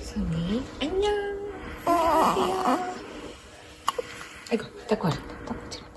손이 안녕. 안녕하세요. 아이고, 딱 걸었다. 딱 걸었다.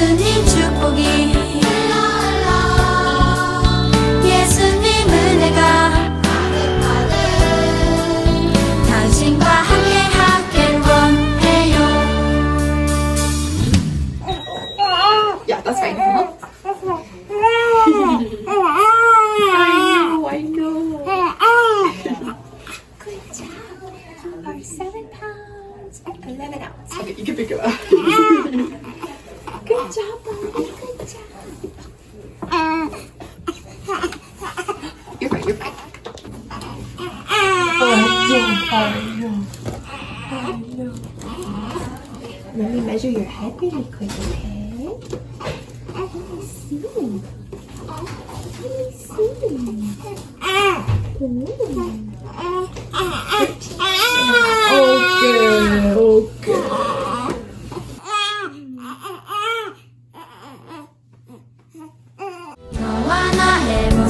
예수님 축복이 예수님 은혜가 당신과 함께 하길 원해요 Yeah, that's fine. Huh? I know, I know. Good job. Or seven pounds. Eleven ounces. Okay, you can pick it up. You're fine, you're fine. Know, I know. Let me measure your head really quick, okay? Let me see. Let me see. Ooh.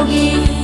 yogi.